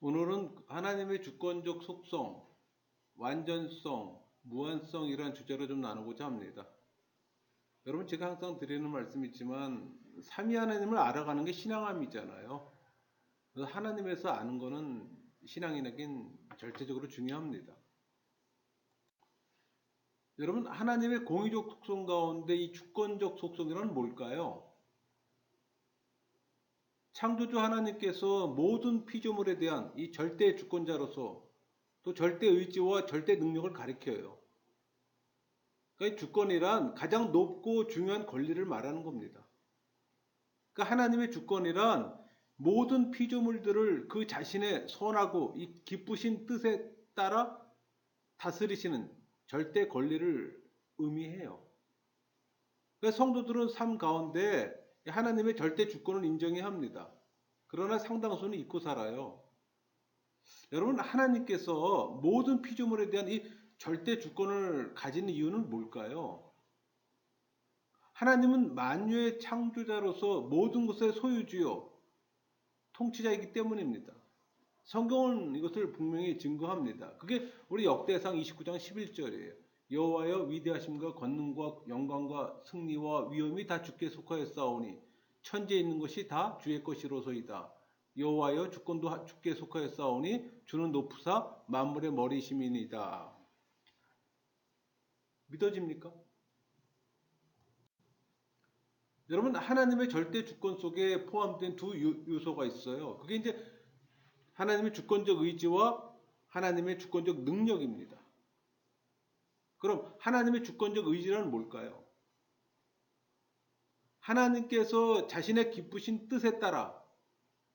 오늘은 하나님의 주권적 속성, 완전성, 무한성 이란 주제로 좀 나누고자 합니다. 여러분 제가 항상 드리는 말씀이 있지만 삼위 하나님을 알아가는 게 신앙함이잖아요. 그래서 하나님에서 아는 거는 신앙인에겐 절대적으로 중요합니다. 여러분 하나님의 공의적 속성 가운데 이 주권적 속성이란 뭘까요? 창조주 하나님께서 모든 피조물에 대한 이 절대 주권자로서 또 절대 의지와 절대 능력을 가리켜요. 그러니까 이 주권이란 가장 높고 중요한 권리를 말하는 겁니다. 그러니까 하나님의 주권이란 모든 피조물들을 그 자신의 선하고 이 기쁘신 뜻에 따라 다스리시는 절대 권리를 의미해요. 그러니까 성도들은 삶 가운데 하나님의 절대 주권을 인정해야 합니다. 그러나 상당수는 잊고 살아요. 여러분 하나님께서 모든 피조물에 대한 이 절대 주권을 가진 이유는 뭘까요? 하나님은 만유의 창조자로서 모든 것의 소유주요 통치자이기 때문입니다. 성경은 이것을 분명히 증거합니다. 그게 우리 역대상 29장 11절이에요. 여호와여 위대하심과 권능과 영광과 승리와 위엄이 다 주께 속하였사오니 천지에 있는 것이 다 주의 것이로소이다. 여호와여 주권도 주께 속하였사오니 주는 높으사 만물의 머리심이니이다. 믿어집니까? 여러분 하나님의 절대 주권 속에 포함된 두 요소가 있어요. 그게 이제 하나님의 주권적 의지와 하나님의 주권적 능력입니다. 그럼 하나님의 주권적 의지란 뭘까요? 하나님께서 자신의 기쁘신 뜻에 따라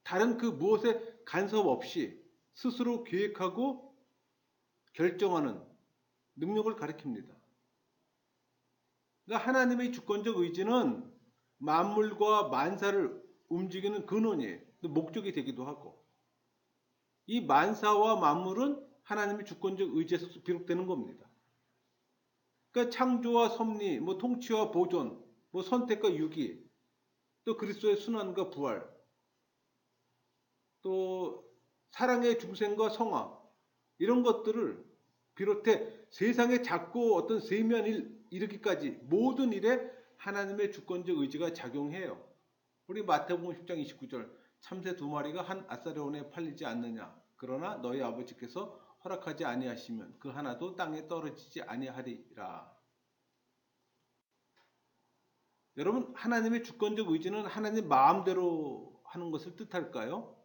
다른 그 무엇에 간섭 없이 스스로 계획하고 결정하는 능력을 가리킵니다. 그러니까 하나님의 주권적 의지는 만물과 만사를 움직이는 근원이에요. 목적이 되기도 하고. 이 만사와 만물은 하나님의 주권적 의지에서 비롯되는 겁니다. 그러니까 창조와 섭리, 뭐 통치와 보존, 뭐 선택과 유기, 또 그리스도의 순환과 부활, 또 사랑의 중생과 성화 이런 것들을 비롯해 세상의 작고 어떤 세미한 일 이르기까지 모든 일에 하나님의 주권적 의지가 작용해요. 우리 마태복음 10장 29절 참새 두 마리가 한 아사레온에 팔리지 않느냐 그러나 너희 아버지께서 허락하지 아니하시면 그 하나도 땅에 떨어지지 아니하리라. 여러분 하나님의 주권적 의지는 하나님 마음대로 하는 것을 뜻할까요?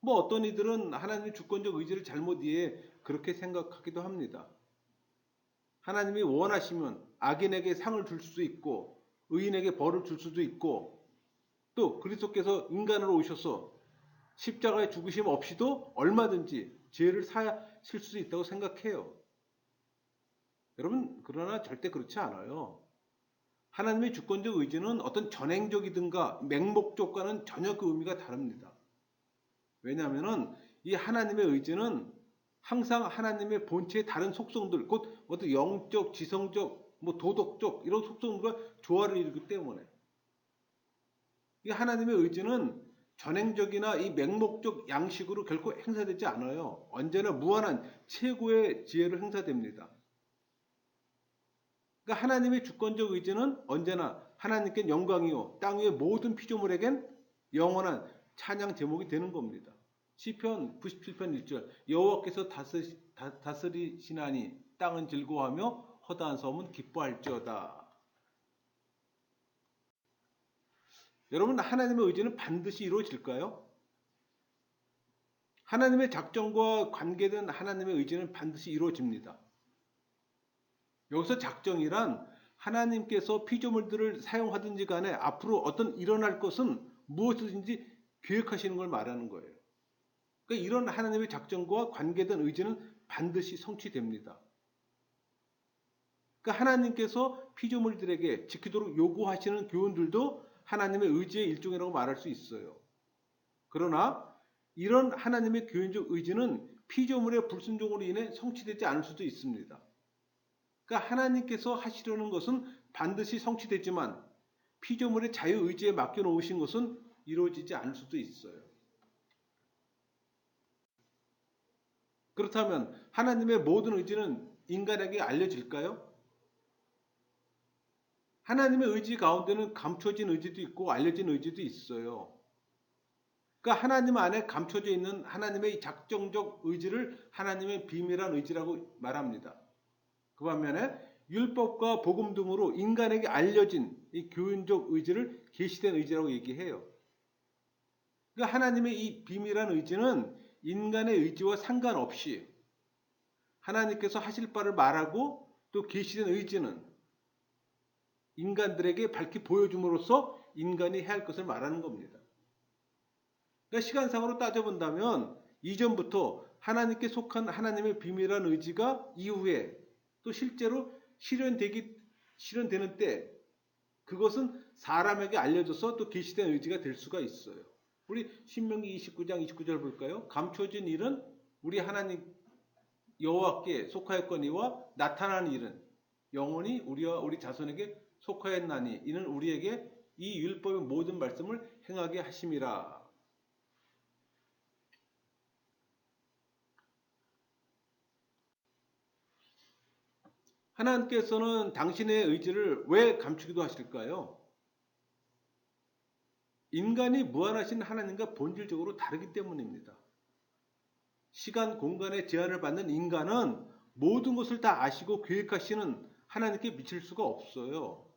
뭐 어떤 이들은 하나님의 주권적 의지를 잘못 이해 그렇게 생각하기도 합니다. 하나님이 원하시면 악인에게 상을 줄 수도 있고 의인에게 벌을 줄 수도 있고 또 그리스도께서 인간으로 오셔서 십자가에 죽으심 없이도 얼마든지 죄를 사실 수 있다고 생각해요. 여러분 그러나 절대 그렇지 않아요. 하나님의 주권적 의지는 어떤 전행적이든가 맹목적과는 전혀 그 의미가 다릅니다. 왜냐하면 이 하나님의 의지는 항상 하나님의 본체의 다른 속성들, 곧 어떤 영적, 지성적, 뭐 도덕적 이런 속성들과 조화를 이루기 때문에 이 하나님의 의지는 전행적이나 이 맹목적 양식으로 결코 행사되지 않아요. 언제나 무한한 최고의 지혜로 행사됩니다. 그러니까 하나님의 주권적 의지는 언제나 하나님께 영광이요 땅 위의 모든 피조물에겐 영원한 찬양 제목이 되는 겁니다. 시편 97편 1절 여호와께서 다스리, 다스리시나니 땅은 즐거워하며 허다한 섬은 기뻐할지어다. 여러분 하나님의 의지는 반드시 이루어질까요? 하나님의 작정과 관계된 하나님의 의지는 반드시 이루어집니다. 여기서 작정이란 하나님께서 피조물들을 사용하든지 간에 앞으로 어떤 일어날 것은 무엇이든지 계획하시는 걸 말하는 거예요. 그러니까 이런 하나님의 작정과 관계된 의지는 반드시 성취됩니다. 그러니까 하나님께서 피조물들에게 지키도록 요구하시는 교훈들도 하나님의 의지의 일종이라고 말할 수 있어요. 그러나 이런 하나님의 교훈적 의지는 피조물의 불순종으로 인해 성취되지 않을 수도 있습니다. 그러니까 하나님께서 하시려는 것은 반드시 성취되지만 피조물의 자유 의지에 맡겨 놓으신 것은 이루어지지 않을 수도 있어요. 그렇다면 하나님의 모든 의지는 인간에게 알려질까요? 하나님의 의지 가운데는 감춰진 의지도 있고 알려진 의지도 있어요. 그러니까 하나님 안에 감춰져 있는 하나님의 작정적 의지를 하나님의 비밀한 의지라고 말합니다. 그 반면에 율법과 복음 등으로 인간에게 알려진 이 교훈적 의지를 계시된 의지라고 얘기해요. 그러니까 하나님의 이 비밀한 의지는 인간의 의지와 상관없이 하나님께서 하실 바를 말하고 또 계시된 의지는 인간들에게 밝히 보여줌으로써 인간이 해야 할 것을 말하는 겁니다. 그러니까 시간상으로 따져본다면 이전부터 하나님께 속한 하나님의 비밀한 의지가 이후에 또 실제로 실현되기 실현되는 때 그것은 사람에게 알려져서 또 계시된 의지가 될 수가 있어요. 우리 신명기 29장 29절 볼까요? 감춰진 일은 우리 하나님 여호와께 속하였거니와 나타난 일은 영원히 우리와 우리 자손에게 속하였나니 이는 우리에게 이 율법의 모든 말씀을 행하게 하심이라. 하나님께서는 당신의 의지를 왜 감추기도 하실까요? 인간이 무한하신 하나님과 본질적으로 다르기 때문입니다. 시간, 공간의 제한을 받는 인간은 모든 것을 다 아시고 계획하시는 하나님께 미칠 수가 없어요.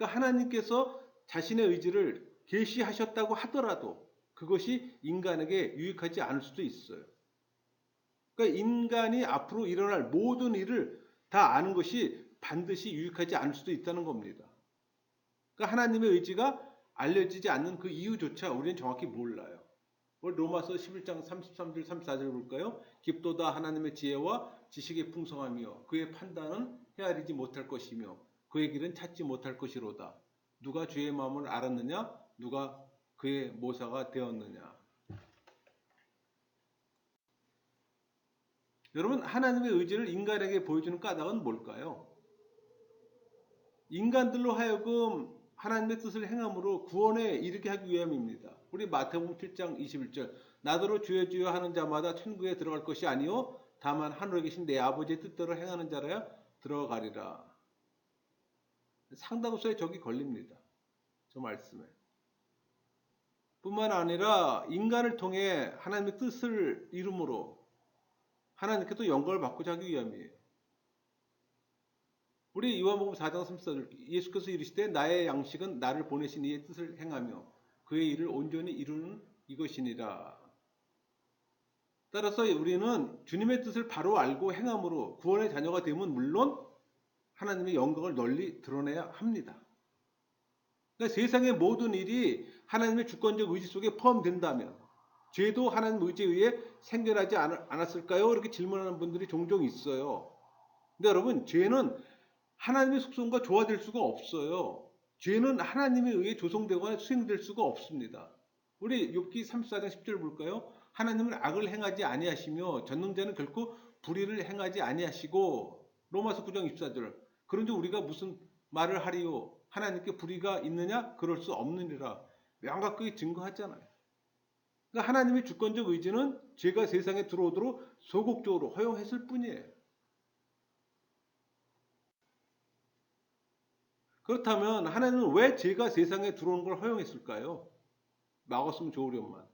그러니까 하나님께서 자신의 의지를 계시하셨다고 하더라도 그것이 인간에게 유익하지 않을 수도 있어요. 그러니까 인간이 앞으로 일어날 모든 일을 다 아는 것이 반드시 유익하지 않을 수도 있다는 겁니다. 그러니까 하나님의 의지가 알려지지 않는 그 이유조차 우리는 정확히 몰라요. 로마서 11장 33절 34절 볼까요? 깊도다 하나님의 지혜와 지식의 풍성함이요 그의 판단은 헤아리지 못할 것이며 그의 길은 찾지 못할 것이로다. 누가 주의 마음을 알았느냐? 누가 그의 모사가 되었느냐? 여러분 하나님의 의지를 인간에게 보여주는 까닭은 뭘까요? 인간들로 하여금 하나님의 뜻을 행함으로 구원에 이르게 하기 위함입니다. 우리 마태복음 7장 21절 나더러 주여 주여 하는 자마다 천국에 들어갈 것이 아니요 다만 하늘에 계신 내 아버지의 뜻대로 행하는 자라야 들어가리라. 상당수의 적이 걸립니다. 저 말씀에. 뿐만 아니라 인간을 통해 하나님의 뜻을 이름으로 하나님께 또 영광을 받고자 하기 위함이에요. 우리 요한복음 4장 34절 예수께서 이르시되 나의 양식은 나를 보내신 이의 뜻을 행하며 그의 일을 온전히 이루는 이것이니라. 따라서 우리는 주님의 뜻을 바로 알고 행함으로 구원의 자녀가 되면 물론 하나님의 영광을 널리 드러내야 합니다. 그러니까 세상의 모든 일이 하나님의 주권적 의지 속에 포함된다면 죄도 하나님 의지에 의해 생겨나지 않았을까요? 이렇게 질문하는 분들이 종종 있어요. 근데 여러분, 죄는 하나님의 속성과 조화될 수가 없어요. 죄는 하나님에 의해 조성되거나 수행될 수가 없습니다. 우리 욥기 34장 10절 볼까요? 하나님은 악을 행하지 아니하시며 전능자는 결코 불의를 행하지 아니하시고 로마서 9장 24절 그런데 우리가 무슨 말을 하리요 하나님께 불의가 있느냐 그럴 수 없느니라 명확하게 증거하잖아요. 그러니까 하나님의 주권적 의지는 죄가 세상에 들어오도록 소극적으로 허용했을 뿐이에요. 그렇다면 하나님은 왜 죄가 세상에 들어오는 걸 허용했을까요? 막았으면 좋으련만.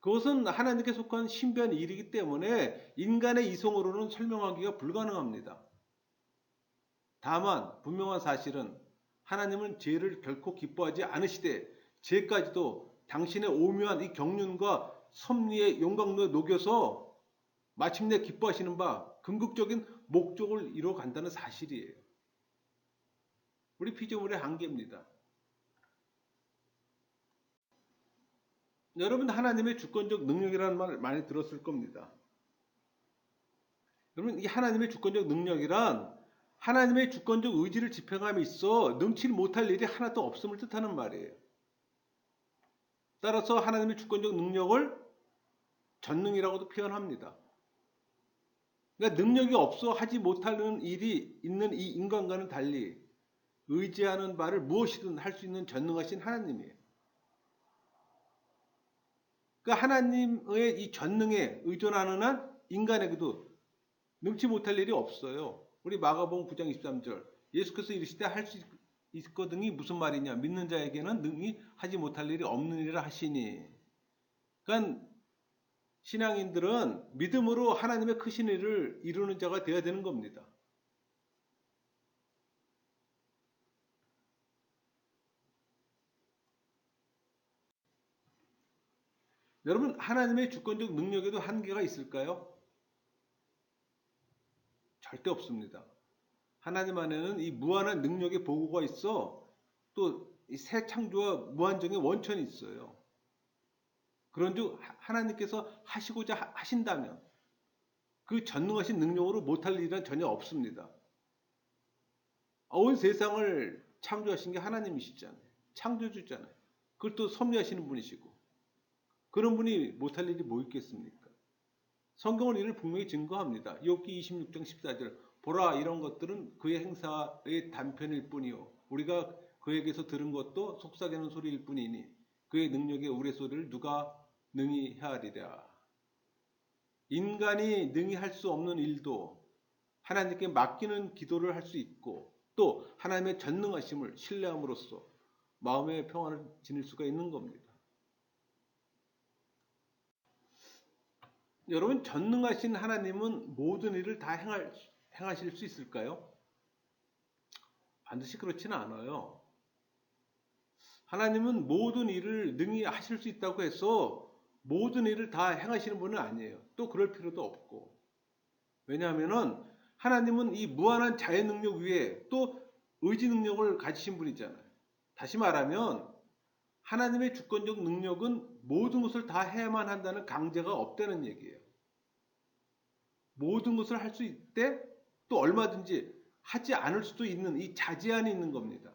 그것은 하나님께 속한 신비한 일이기 때문에 인간의 이성으로는 설명하기가 불가능합니다. 다만 분명한 사실은 하나님은 죄를 결코 기뻐하지 않으시되 죄까지도 당신의 오묘한 이 경륜과 섭리의 영광로에 녹여서 마침내 기뻐하시는 바 궁극적인 목적을 이루어 간다는 사실이에요. 우리 피조물의 한계입니다. 여러분 하나님의 주권적 능력이라는 말 많이 들었을 겁니다. 여러분 이 하나님의 주권적 능력이란 하나님의 주권적 의지를 집행함에 있어 능치 못할 일이 하나도 없음을 뜻하는 말이에요. 따라서 하나님의 주권적 능력을 전능이라고도 표현합니다. 그러니까 능력이 없어 하지 못하는 일이 있는 이 인간과는 달리 의지하는 바를 무엇이든 할 수 있는 전능하신 하나님이에요. 그 하나님의 이 전능에 의존하는 한 인간에게도 능치 못할 일이 없어요. 우리 마가복음 9장 23절 예수께서 이르시되 할 수 있거든이 무슨 말이냐 믿는 자에게는 능히 하지 못할 일이 없는 일이라 하시니 그러니까 신앙인들은 믿음으로 하나님의 크신 일을 이루는 자가 되어야 되는 겁니다. 여러분 하나님의 주권적 능력에도 한계가 있을까요? 절대 없습니다. 하나님 안에는 이 무한한 능력의 보고가 있어 또새 창조와 무한정의 원천이 있어요. 그런즉 하나님께서 하시고자 하신다면 그 전능하신 능력으로 못할 일은 전혀 없습니다. 온 세상을 창조하신 게 하나님이시잖아요. 창조주잖아요. 그걸 또 섭리하시는 분이시고 그런 분이 못할 일이 뭐 있겠습니까? 성경은 이를 분명히 증거합니다. 욥기 26장 14절 보라 이런 것들은 그의 행사의 단편일 뿐이요 우리가 그에게서 들은 것도 속삭이는 소리일 뿐이니 그의 능력의 우레소리를 누가 능히 헤아리랴. 인간이 능히 할 수 없는 일도 하나님께 맡기는 기도를 할 수 있고 또 하나님의 전능하심을 신뢰함으로써 마음의 평안을 지닐 수가 있는 겁니다. 여러분 전능하신 하나님은 모든 일을 다 행할, 행하실 수 있을까요? 반드시 그렇지는 않아요. 하나님은 모든 일을 능히 하실 수 있다고 해서 모든 일을 다 행하시는 분은 아니에요. 또 그럴 필요도 없고. 왜냐하면은 하나님은 이 무한한 자의 능력 위에 또 의지 능력을 가지신 분이잖아요. 다시 말하면 하나님의 주권적 능력은 모든 것을 다 해야만 한다는 강제가 없다는 얘기예요. 모든 것을 할 수 있대 또 얼마든지 하지 않을 수도 있는 이 자제한이 있는 겁니다.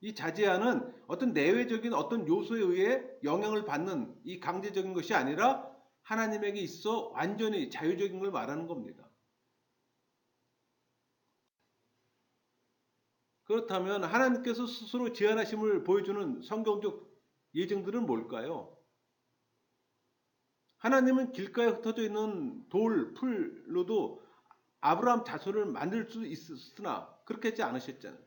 이 자제하는 어떤 내외적인 어떤 요소에 의해 영향을 받는 이 강제적인 것이 아니라 하나님에게 있어 완전히 자유적인 걸 말하는 겁니다. 그렇다면 하나님께서 스스로 제한하심을 보여주는 성경적 예증들은 뭘까요? 하나님은 길가에 흩어져 있는 돌, 풀로도 아브라함 자손을 만들 수 있으나 그렇게 하지 않으셨잖아요.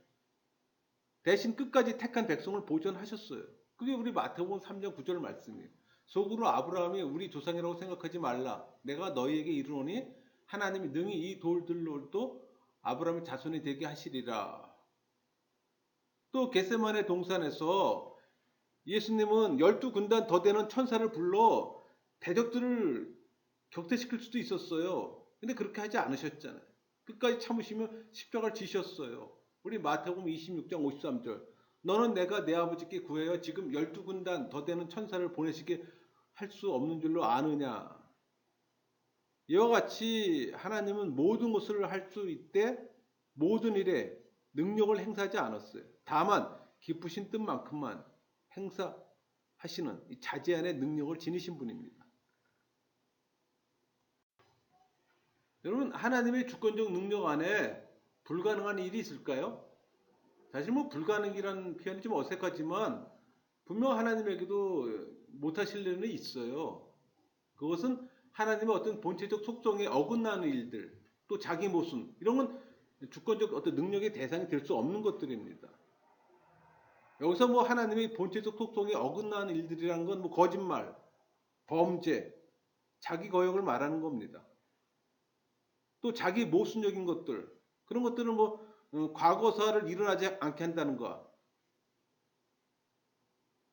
대신 끝까지 택한 백성을 보존하셨어요. 그게 우리 마태복음 3장 9절 말씀이에요. 속으로 아브라함이 우리 조상이라고 생각하지 말라. 내가 너희에게 이르노니 하나님이 능히 이 돌들로도 아브라함의 자손이 되게 하시리라. 또 겟세만의 동산에서 예수님은 열두 군단 더 되는 천사를 불러 대적들을 격퇴시킬 수도 있었어요. 근데 그렇게 하지 않으셨잖아요. 끝까지 참으시며 십자가를 지셨어요. 우리 마태복음 26장 53절 너는 내가 내 아버지께 구하여 지금 열두 군단 더 되는 천사를 보내시게 할 수 없는 줄로 아느냐 이와 같이 하나님은 모든 것을 할 수 있되 모든 일에 능력을 행사하지 않았어요. 다만 기쁘신 뜻만큼만 행사하시는 자제 안의 능력을 지니신 분입니다. 여러분 하나님의 주권적 능력 안에 불가능한 일이 있을까요? 사실 뭐 불가능이라는 표현이 좀 어색하지만 분명 하나님에게도 못하실 일은 있어요. 그것은 하나님의 어떤 본체적 속성에 어긋나는 일들, 또 자기 모순 이런 건 주권적 어떤 능력의 대상이 될 수 없는 것들입니다. 여기서 뭐 하나님의 본체적 속성에 어긋나는 일들이라는 건뭐 거짓말, 범죄, 자기 거역을 말하는 겁니다. 또 자기 모순적인 것들, 그런 것들은 뭐 어, 과거사를 일어나지 않게 한다는 거.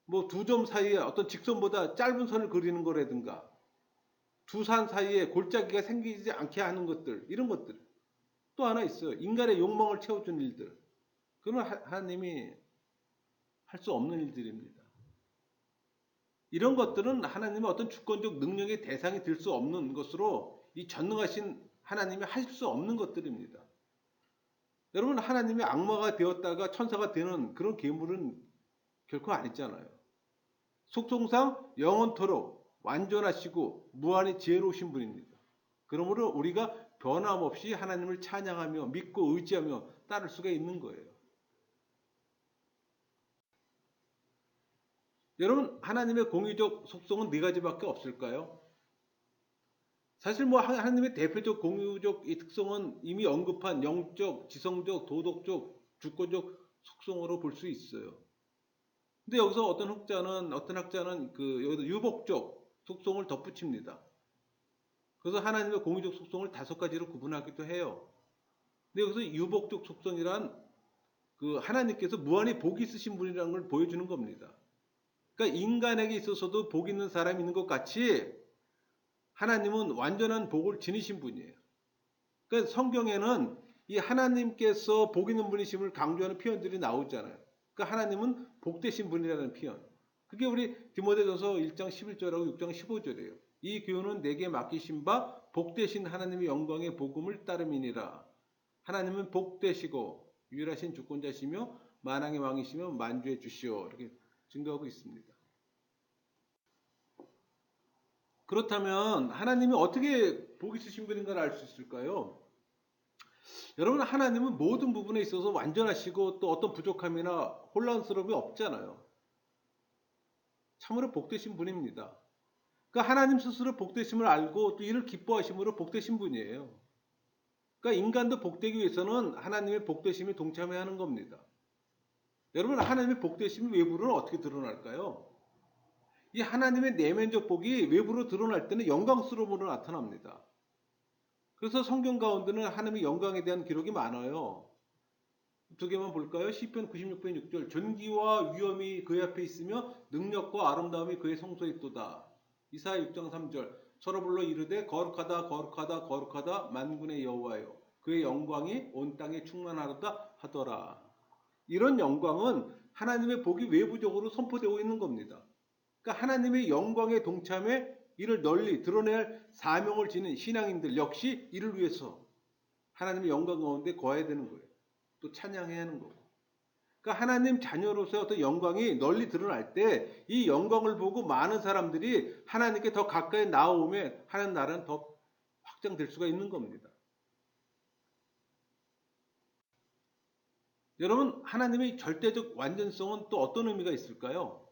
뭐두 점 사이에 어떤 직선보다 짧은 선을 그리는 거라든가 두 산 사이에 골짜기가 생기지 않게 하는 것들 이런 것들 또 하나 있어요. 인간의 욕망을 채워준 일들. 그건 하나님이 할 수 없는 일들입니다. 이런 것들은 하나님의 어떤 주권적 능력의 대상이 될 수 없는 것으로 이 전능하신 하나님이 할 수 없는 것들입니다. 여러분 하나님이 악마가 되었다가 천사가 되는 그런 괴물은 결코 아니잖아요. 속성상 영원토록 완전하시고 무한히 지혜로우신 분입니다. 그러므로 우리가 변함없이 하나님을 찬양하며 믿고 의지하며 따를 수가 있는 거예요. 여러분 하나님의 공유적 속성은 네 가지밖에 없을까요? 사실 뭐 하- 하나님의 대표적 공유적 이 특성은 이미 언급한 영적, 지성적, 도덕적, 주권적 속성으로 볼 수 있어요. 근데 여기서 어떤 학자는 어떤 학자는 그 여기다 유복적 속성을 덧붙입니다. 그래서 하나님의 공유적 속성을 다섯 가지로 구분하기도 해요. 근데 여기서 유복적 속성이란 그 하나님께서 무한히 복이 있으신 분이라는 걸 보여주는 겁니다. 그러니까 인간에게 있어서도 복 있는 사람이 있는 것 같이 하나님은 완전한 복을 지니신 분이에요. 그러니까 성경에는 이 하나님께서 복 있는 분이심을 강조하는 표현들이 나오잖아요. 그러니까 하나님은 복되신 분이라는 표현. 그게 우리 디모데전서 1장 11절하고 6장 15절이에요. 이 교훈은 내게 맡기신 바 복되신 하나님의 영광의 복음을 따름이니라. 하나님은 복되시고 유일하신 주권자시며 만왕의 왕이시며 만주의 주시오. 이렇게 증거하고 있습니다. 그렇다면 하나님이 어떻게 복 있으신 분인가를 알 수 있을까요? 여러분 하나님은 모든 부분에 있어서 완전하시고 또 어떤 부족함이나 혼란스러움이 없잖아요. 참으로 복되신 분입니다. 그러니까 하나님 스스로 복되심을 알고 또 이를 기뻐하심으로 복되신 분이에요. 그러니까 인간도 복되기 위해서는 하나님의 복되심에 동참해야 하는 겁니다. 여러분 하나님의 복되심이 외부로는 어떻게 드러날까요? 이 하나님의 내면적 복이 외부로 드러날 때는 영광스러움으로 나타납니다. 그래서 성경 가운데는 하나님의 영광에 대한 기록이 많아요. 두 개만 볼까요? 시편 96편 6절 존귀와 위엄이 그의 앞에 있으며 능력과 아름다움이 그의 성소에 있도다. 이사야 6장 3절 서로 불러 이르되 거룩하다 거룩하다 거룩하다 만군의 여호와여 그의 영광이 온 땅에 충만하다 하더라. 이런 영광은 하나님의 복이 외부적으로 선포되고 있는 겁니다. 그러니까 하나님의 영광의 동참에 이를 널리 할 사명을 지닌 신앙인들 역시 이를 위해서 하나님의 영광 가운데 거해야 되는 거예요. 또 찬양해야 하는 거고. 그러니까 하나님 자녀로서의 어떤 영광이 널리 드러날 때 이 영광을 보고 많은 사람들이 하나님께 더 가까이 나오면 하나님 나라는 더 확장될 수가 있는 겁니다. 여러분 하나님의 절대적 완전성은 또 어떤 의미가 있을까요?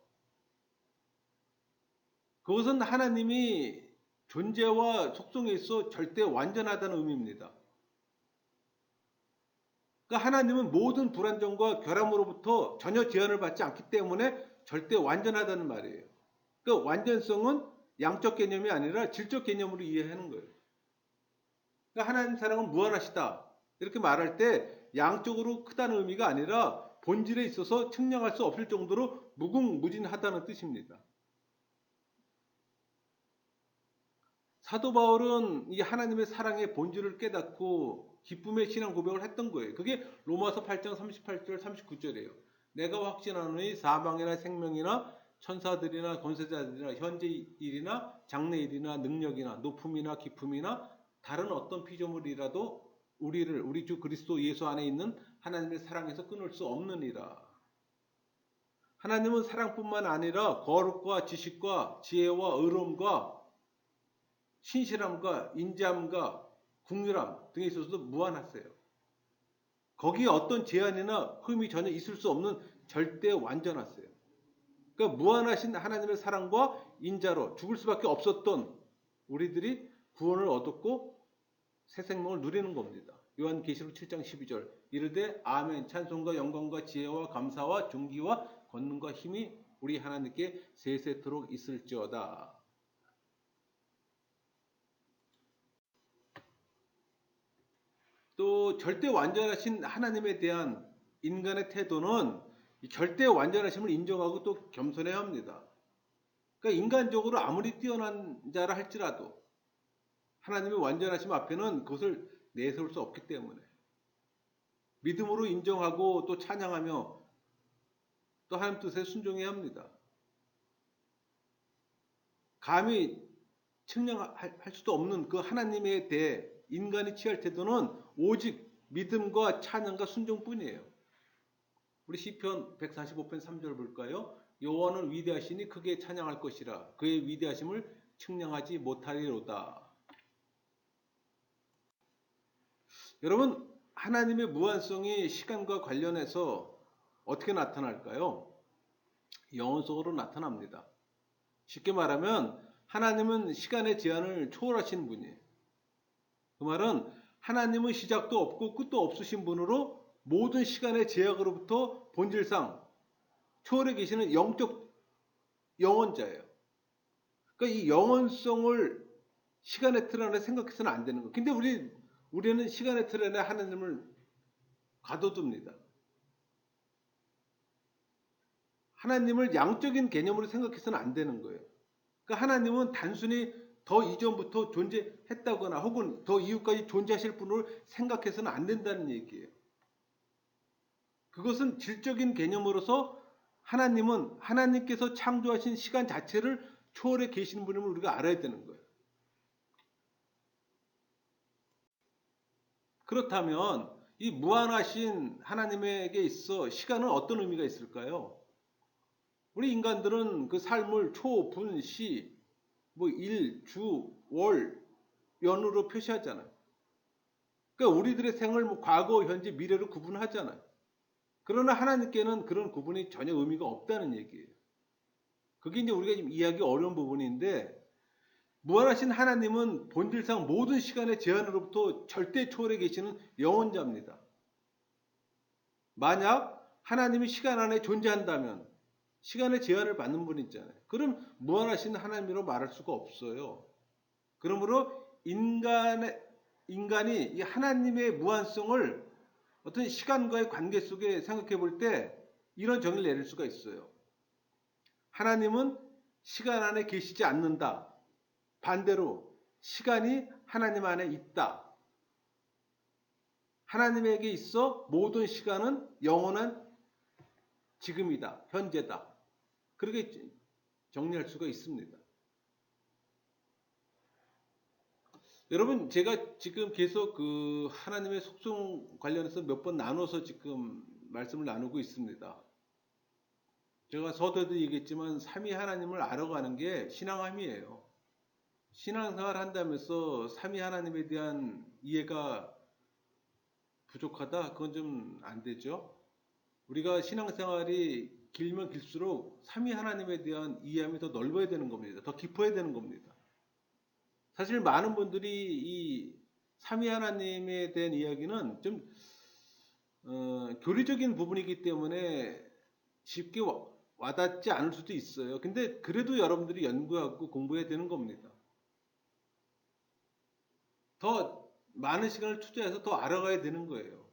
그것은 하나님이 존재와 속성에 있어 절대 완전하다는 의미입니다. 그러니까 하나님은 모든 불안정과 결함으로부터 전혀 제한을 받지 않기 때문에 절대 완전하다는 말이에요. 그 완전성은 양적 개념이 아니라 질적 개념으로 이해하는 거예요. 그러니까 하나님 사랑은 무한하시다. 이렇게 말할 때 양적으로 크다는 의미가 아니라 본질에 있어서 측량할 수 없을 정도로 무궁무진하다는 뜻입니다. 사도 바울은 이 하나님의 사랑의 본질을 깨닫고 기쁨의 신앙 고백을 했던 거예요. 그게 로마서 8장 38절 39절이에요. 내가 확신하노니 사망이나 생명이나 천사들이나 권세자들이나 현재 일이나 장래 일이나 능력이나 높음이나 기품이나 다른 어떤 피조물이라도 우리를 우리 주 그리스도 예수 안에 있는 하나님의 사랑에서 끊을 수 없느니라. 하나님은 사랑뿐만 아니라 거룩과 지식과 지혜와 의로움과 신실함과 인자함과 국률함 등에 있어서도 무한하세요. 거기에 어떤 제한이나 흠이 전혀 있을 수 없는 절대 완전하세요. 그러니까 무한하신 하나님의 사랑과 인자로 죽을 수밖에 없었던 우리들이 구원을 얻었고 새 생명을 누리는 겁니다. 요한계시록 7장 12절 이르되 아멘 찬송과 영광과 지혜와 감사와 존귀와 권능과 힘이 우리 하나님께 세세토록 있을지어다. 또 절대 완전하신 하나님에 대한 인간의 태도는 이 절대 완전하심을 인정하고 또 겸손해야 합니다. 그러니까 인간적으로 아무리 뛰어난 자라 할지라도 하나님의 완전하심 앞에는 그것을 내세울 수 없기 때문에 믿음으로 인정하고 또 찬양하며 또 하나님 뜻에 순종해야 합니다. 감히 측량할 수도 없는 그 하나님에 대해 인간이 취할 태도는 오직 믿음과 찬양과 순종뿐이에요. 우리 시편 145편 3절 볼까요? 여호와는 위대하시니 크게 찬양할 것이라 그의 위대하심을 측량하지 못하리로다. 여러분 하나님의 무한성이 시간과 관련해서 어떻게 나타날까요? 영혼성으로 나타납니다. 쉽게 말하면 하나님은 시간의 제한을 초월하신 분이에요. 그 말은 하나님은 시작도 없고 끝도 없으신 분으로 모든 시간의 제약으로부터 본질상 초월해 계시는 영적 영혼자예요. 그러니까 이 영혼성을 시간의 틀 안에 생각해서는 안 되는 거예요. 근데 우리 우리는 시간의 틀 안에 하나님을 가둬둡니다. 하나님을 양적인 개념으로 생각해서는 안 되는 거예요. 그러니까 하나님은 단순히 더 이전부터 존재했다거나 혹은 더 이후까지 존재하실 분을 생각해서는 안 된다는 얘기예요. 그것은 질적인 개념으로서 하나님은 하나님께서 창조하신 시간 자체를 초월해 계시는 분임을 우리가 알아야 되는 거예요. 그렇다면 이 무한하신 하나님에게 있어 시간은 어떤 의미가 있을까요? 우리 인간들은 그 삶을 초, 분, 시, 뭐 일, 주, 월, 연으로 표시하잖아요. 그러니까 우리들의 생을 뭐 과거, 현재, 미래로 구분하잖아요. 그러나 하나님께는 그런 구분이 전혀 의미가 없다는 얘기예요. 그게 이제 우리가 지금 이해하기 어려운 부분인데 무한하신 하나님은 본질상 모든 시간의 제한으로부터 절대 초월해 계시는 영원자입니다. 만약 하나님이 시간 안에 존재한다면 시간의 제한을 받는 분 있잖아요. 그럼 무한하신 하나님으로 말할 수가 없어요. 그러므로 인간의 인간이 이 하나님의 무한성을 어떤 시간과의 관계 속에 생각해 볼 때 이런 정의를 내릴 수가 있어요. 하나님은 시간 안에 계시지 않는다. 반대로 시간이 하나님 안에 있다. 하나님에게 있어 모든 시간은 영원한 지금이다. 현재다. 그렇게 정리할 수가 있습니다. 여러분, 제가 지금 계속 그 하나님의 속성 관련해서 몇 번 나눠서 지금 말씀을 나누고 있습니다. 제가 서두에도 얘기했지만 삼위 하나님을 알아가는 게 신앙함이에요. 신앙생활 한다면서 삼위 하나님에 대한 이해가 부족하다? 그건 좀 안 되죠. 우리가 신앙생활이 길면 길수록 삼위 하나님에 대한 이해함이 더 넓어야 되는 겁니다. 더 깊어야 되는 겁니다. 사실 많은 분들이 이 삼위 하나님에 대한 이야기는 좀 어, 교리적인 부분이기 때문에 쉽게 와, 와닿지 않을 수도 있어요. 근데 그래도 여러분들이 연구하고 공부해야 되는 겁니다. 더 많은 시간을 투자해서 더 알아가야 되는 거예요.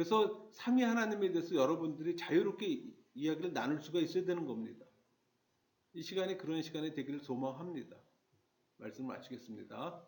그래서 삼위 하나님에 대해서 여러분들이 자유롭게 이야기를 나눌 수가 있어야 되는 겁니다. 이 시간이 그런 시간이 되기를 소망합니다. 말씀 마치겠습니다.